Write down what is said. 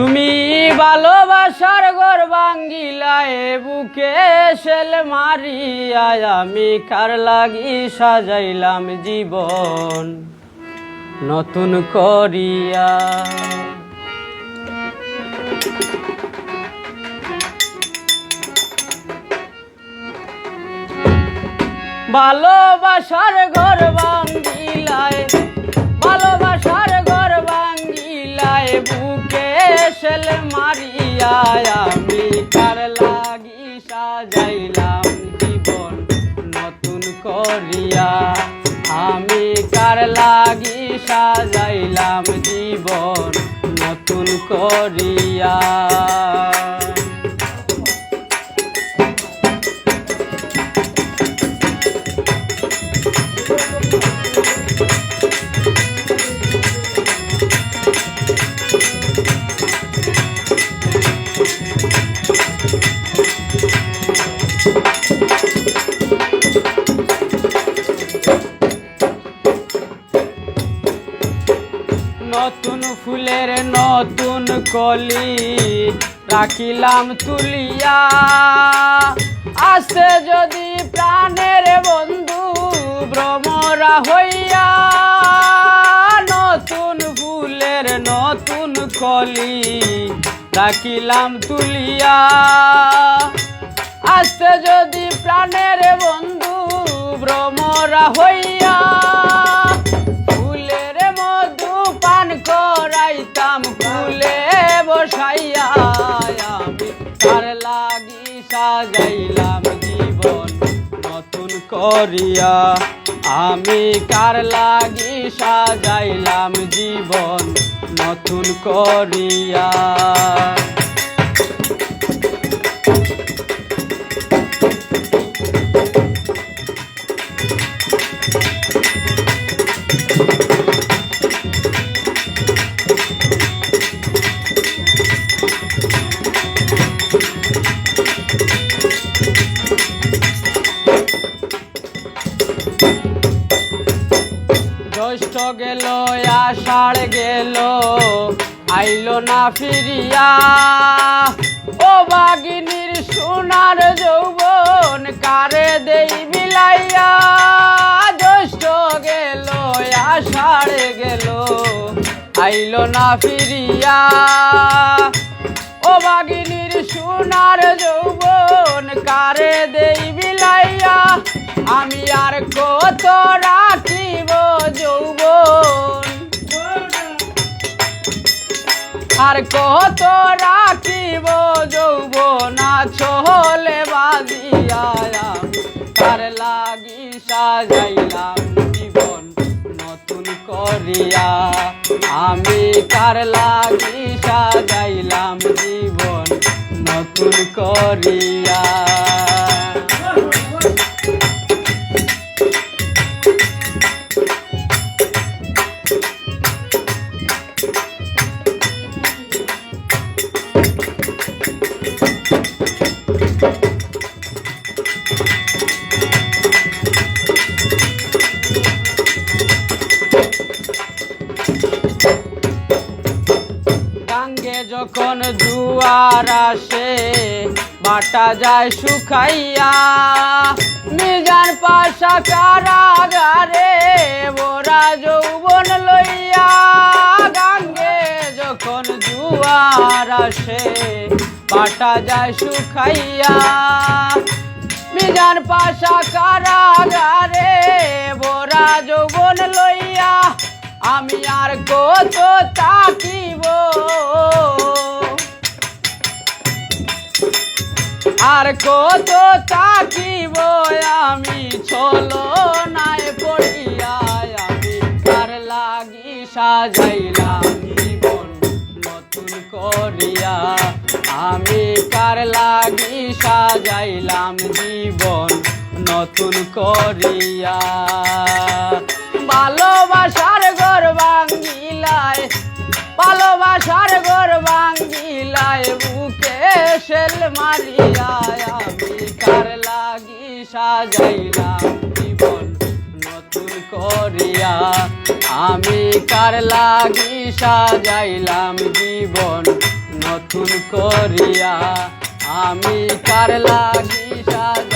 তুমি ভালোবাসার ঘর ভাঙ্গিলায় বুকে সেল মারিয়ায় আমি কার লাগি সাজাইলাম জীবন নতুন করিয়া। ভালোবাসার ঘর ভাঙ্গিলায়, ভালোবাসার সেল মারিয়ায় আমি কার লাগি সাজাইলাম জীবন নতুন করিয়া। আমি কার লাগি সাজাইলাম জীবন নতুন করিয়া। নতুন কলি রাখিলাম তুলিয়া। আসতে যদি প্রাণের বন্ধু ভ্রমরা হইয়া। নতুন ফুলের নতুন কলি রাখিলাম তুলিয়া। আসতে যদি প্রাণের বন্ধু ভ্রমরা হইয়া। সাজাইলাম জীবন নতুন করিয়া। আমি কার লাগি সাজাইলাম জীবন নতুন করিয়া। জ্যৈষ্ঠ গেল, আষাঢ় গেল, আইলো না ফিরিয়া। ও বাগিনীর সোনার যৌবন কারে দেই বিলাইয়া জ্যৈষ্ঠ গেল, আষাঢ় গেল, আইলো না ফিরিয়া। ও বাগিনীর সোনার যৌবন কারে দেই বিলাইয়া আমি আর কত রাখিব যৌবন আর কত রাখিব যৌবন ছোলে বাজিয়া আমি তার লাগি সাজাইলাম জীবন নতুন করিয়া। আমি কার লাগি সাজাইলাম জীবন নতুন করিয়া। যখন জুয়ার আসে, বাটা যায় শুকাইয়া। মিজান পাশা কারাগারে মোরা যৌবন লইয়া। গাঙ্গে যখন জুয়ার আসে, বাটা যায় শুকাইয়া। মিজান পাশা কারাগারে বোরা যৌবন লইয়া। আমি আর কত তাকিব? আর কত তাকিব আমি? চলো নাই পড়িয়া আমি। কার লাগি সাজাইলাম জীবন নতুন করিয়া। আমি কার লাগি সাজাইলাম জীবন নতুন করিয়া। ভালোবাসার মারিয়া, আমি কার লাগি সাজাইলাম জীবন নতুন করিয়া? আমি কার লাগি সাজাইলাম জীবন নতুন করিয়া? আমি কার লাগি সাজা